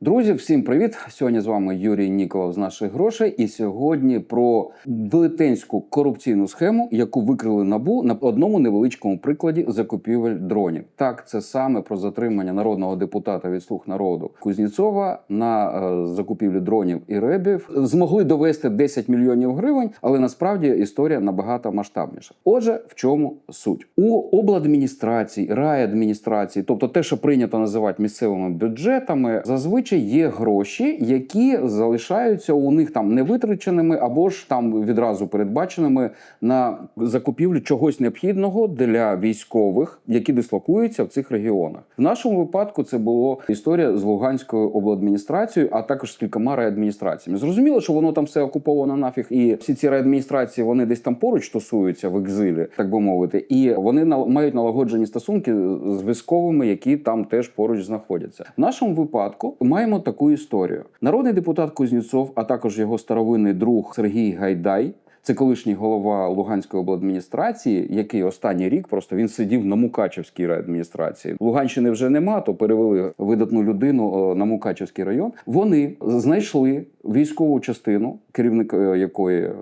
Друзі, всім привіт! Сьогодні з вами Юрій Ніколов з наших грошей. І сьогодні про велетенську корупційну схему, яку викрили набу на одному невеличкому прикладі закупівель дронів. Так, це саме про затримання народного депутата від слуг народу Кузніцова на е, закупівлі дронів і ребів. Змогли довести 10 мільйонів гривень, але насправді історія набагато масштабніша. Отже, в чому суть у обладміністрації, райадміністрації, тобто те, що прийнято називати місцевими бюджетами, зазвичай є гроші, які залишаються у них там невитраченими або ж там відразу передбаченими на закупівлю чогось необхідного для військових, які дислокуються в цих регіонах. В нашому випадку це була історія з Луганською обладміністрацією, а також з кількома райадміністраціями. Зрозуміло, що воно там все окуповано нафіг, і всі ці райадміністрації вони десь там поруч тусуються в екзилі, так би мовити, і вони мають налагоджені стосунки з військовими, які там теж поруч знаходяться. В нашому випадку маємо таку історію. Народний депутат Кузнєцов, а також його старовинний друг Сергій Гайдай. Це колишній голова Луганської обладміністрації, який останній рік просто він сидів на Мукачевській райадміністрації. Луганщини вже нема, то перевели видатну людину е, на Мукачевський район. Вони знайшли військову частину, керівник е, якої е,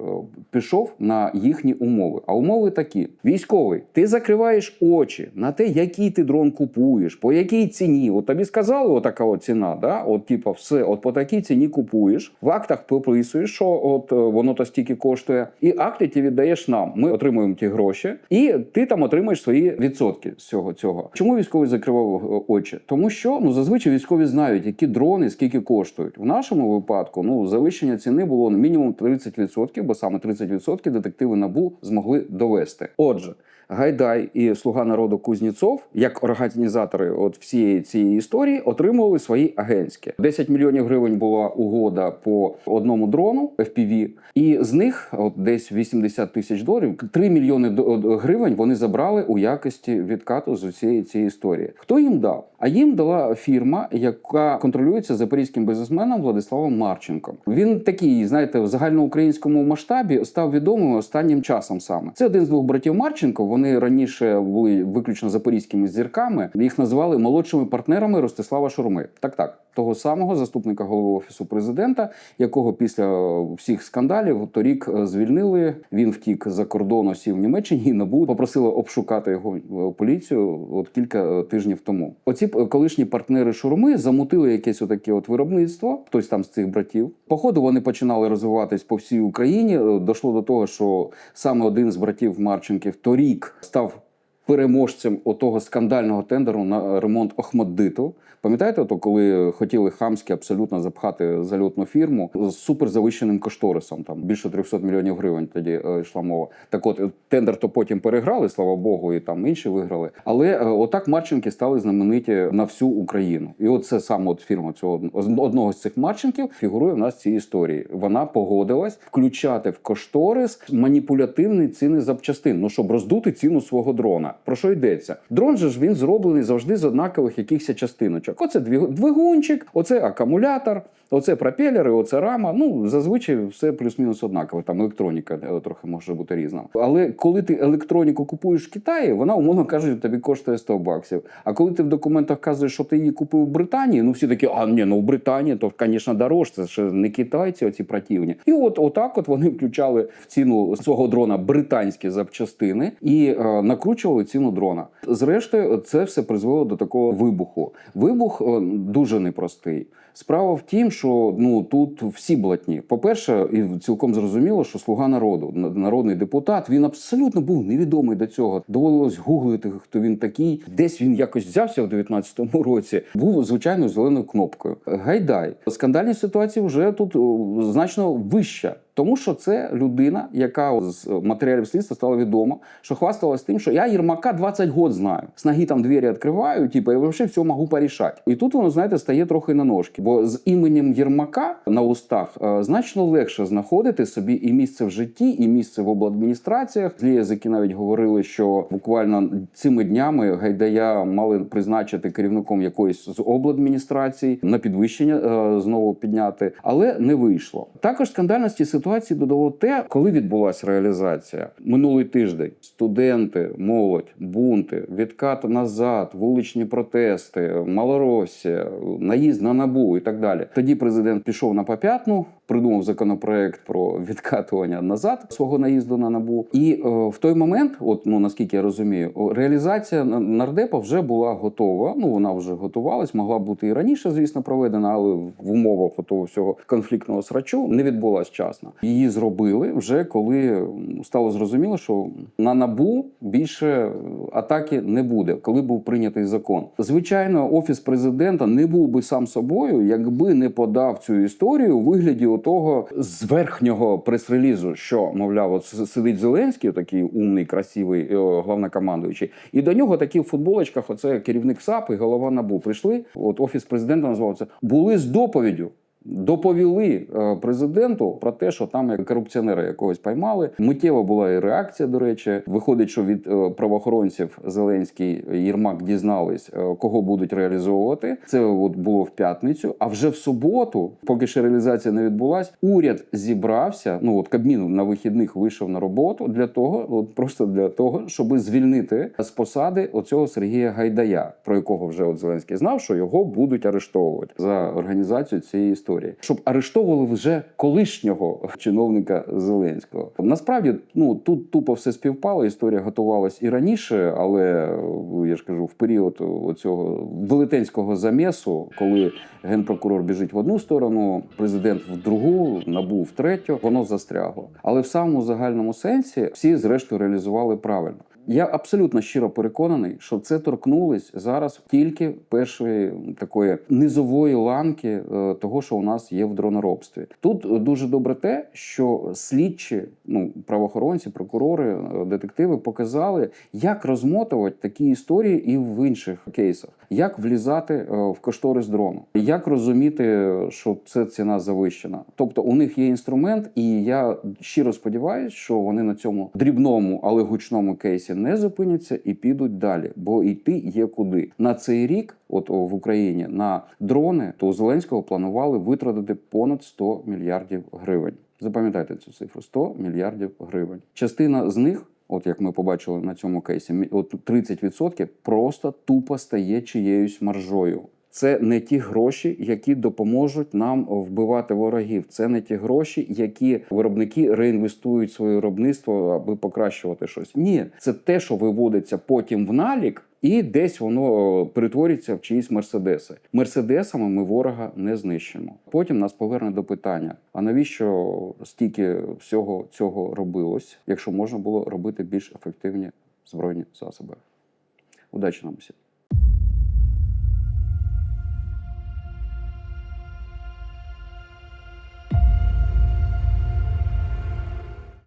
пішов на їхні умови. А умови такі: військовий, ти закриваєш очі на те, який ти дрон купуєш, по якій ціні. От тобі сказали, отака от ціна, да? от типа все, от по такій ціні купуєш. В актах прописуєш, що от е, воно то стільки коштує, і акти ти віддаєш нам. Ми отримуємо ті гроші, і ти там отримаєш свої відсотки з цього цього. Чому військовий закривав очі? Тому що ну зазвичай військові знають, які дрони скільки коштують. В нашому випадку ну завищення ціни було мінімум 30%, бо саме 30% детективи набу змогли довести. Отже. Гайдай і слуга народу Кузніцов, як організатори от всієї цієї історії, отримували свої агентські. 10 мільйонів гривень була угода по одному дрону FPV, і з них от десь 80 тисяч доларів, 3 мільйони гривень вони забрали у якості відкату з усієї цієї історії. Хто їм дав? А їм дала фірма, яка контролюється запорізьким бізнесменом Владиславом Марченком. Він такий, знаєте, в загальноукраїнському масштабі став відомим останнім часом саме. Це один з двох братів Марченко. Вони раніше були виключно запорізькими зірками. Їх називали молодшими партнерами Ростислава Шурми. Так, так. Того самого заступника голови офісу президента, якого після всіх скандалів торік е, звільнили. Він втік за кордон, сів в Німеччині і набу попросили обшукати його е, поліцію от кілька е, тижнів тому. Оці колишні партнери Шурми замутили якесь отаке от виробництво. Хтось там з цих братів. Походу вони починали розвиватись по всій Україні. Дошло до того, що саме один з братів Марченків торік став переможцем отого скандального тендеру на ремонт Охмаддиту. Пам'ятаєте, то коли хотіли хамськи абсолютно запхати зальотну фірму з суперзавищеним кошторисом, там більше 300 мільйонів гривень тоді е, йшла мова. Так от тендер то потім переграли, слава Богу, і там інші виграли. Але е, отак Марченки стали знамениті на всю Україну. І от це саме от фірма цього одного з цих Марченків фігурує в нас в цій історії. Вона погодилась включати в кошторис маніпулятивні ціни запчастин, ну щоб роздути ціну свого дрона. Про що йдеться? Дрон же ж він зроблений завжди з однакових якихось частиночок. Оце двигунчик, оце акумулятор, оце пропелери, оце рама. Ну зазвичай все плюс-мінус однакове. Там електроніка е, трохи може бути різна. Але коли ти електроніку купуєш в Китаї, вона умовно кажучи, тобі коштує 100 баксів. А коли ти в документах вказуєш, що ти її купив в Британії, ну всі такі, а ні, ну в Британії, то звісно дорожче, це ж не китайці, оці противні. І от отак, от вони включали в ціну свого дрона британські запчастини і е, накручували ціну дрона. Зрештою, це все призвело до такого вибуху. Вибух е, дуже непростий. Справа в тім, що ну тут всі блатні. По-перше, і цілком зрозуміло, що слуга народу, народний депутат, він абсолютно був невідомий до цього. Доводилось гуглити, хто він такий. Десь він якось взявся в 19-му році. Був звичайно зеленою кнопкою. Гайдай, скандальні ситуації вже тут значно вища. Тому що це людина, яка з матеріалів слідства стало відомо, що хвасталась тим, що я Єрмака 20 год знаю. С ноги там двері відкриваю, типу, і взагалі все можу порішати. І тут воно, знаєте, стає трохи на ножки. Бо з іменем Єрмака на устах е, значно легше знаходити собі і місце в житті, і місце в обладміністраціях. Злі язики навіть говорили, що буквально цими днями Гайдая мали призначити керівником якоїсь з обладміністрацій на підвищення е, знову підняти, але не вийшло. Також скандальності ситуації додало те, коли відбулася реалізація минулий тиждень. Студенти, молодь, бунти, відкат назад, вуличні протести, Малоросія, наїзд на набу і так далі. Тоді президент пішов на поп'ятну, придумав законопроект про відкатування назад свого наїзду на набу. І е, в той момент, от ну наскільки я розумію, реалізація на- нардепа вже була готова. Ну вона вже готувалась, могла бути і раніше, звісно, проведена, але в умовах того всього конфліктного срачу не відбулась вчасно. Її зробили вже коли стало зрозуміло, що на набу більше атаки не буде, коли був прийнятий закон. Звичайно, офіс президента не був би сам собою, якби не подав цю історію у вигляді того з верхнього прес-релізу, що мовляв, от сидить Зеленський, такий умний, красивий е, головнокомандуючий, і до нього такі в футболочках, оце керівник САП і голова НАБУ прийшли. От офіс президента назвав це були з доповіддю. Доповіли е, президенту про те, що там корупціонера якогось поймали. Миттєва була і реакція. До речі, виходить, що від е, правоохоронців Зеленський Єрмак дізнались, е, кого будуть реалізовувати. Це от було в п'ятницю. А вже в суботу, поки ще реалізація не відбулась, уряд зібрався. Ну от Кабмін на вихідних вийшов на роботу для того, от просто для того, щоб звільнити з посади оцього Сергія Гайдая, про якого вже от Зеленський знав, що його будуть арештовувати за організацію цієї історії, щоб арештовували вже колишнього чиновника Зеленського. Насправді, ну тут тупо все співпало. Історія готувалась і раніше, але я ж кажу, в період цього велетенського замісу, коли генпрокурор біжить в одну сторону, президент в другу, набув в третю, воно застрягло. Але в самому загальному сенсі всі зрештою реалізували правильно. Я абсолютно щиро переконаний, що це торкнулись зараз тільки першої такої низової ланки е, того, що у нас є в дроноробстві. Тут е, дуже добре те, що слідчі, ну правоохоронці, прокурори, е, детективи показали, як розмотувати такі історії і в інших кейсах, як влізати в кошторис дрону, як розуміти, що це ціна завищена. Тобто у них є інструмент, і я щиро сподіваюся, що вони на цьому дрібному, але гучному кейсі не зупиняться і підуть далі, бо йти є куди на цей рік. От в Україні на дрони то у Зеленського планували витратити понад 100 мільярдів гривень. Запам'ятайте цю цифру: 100 мільярдів гривень. Частина з них. От як ми побачили на цьому кейсі, от 30% просто тупо стає чиєюсь маржою. Це не ті гроші, які допоможуть нам вбивати ворогів. Це не ті гроші, які виробники реінвестують своє виробництво, аби покращувати щось. Ні, це те, що виводиться потім в налік, і десь воно перетвориться в чиїсь мерседеси. Мерседесами ми ворога не знищимо. Потім нас поверне до питання: а навіщо стільки всього цього робилось, якщо можна було робити більш ефективні збройні засоби? Удачі нам всім!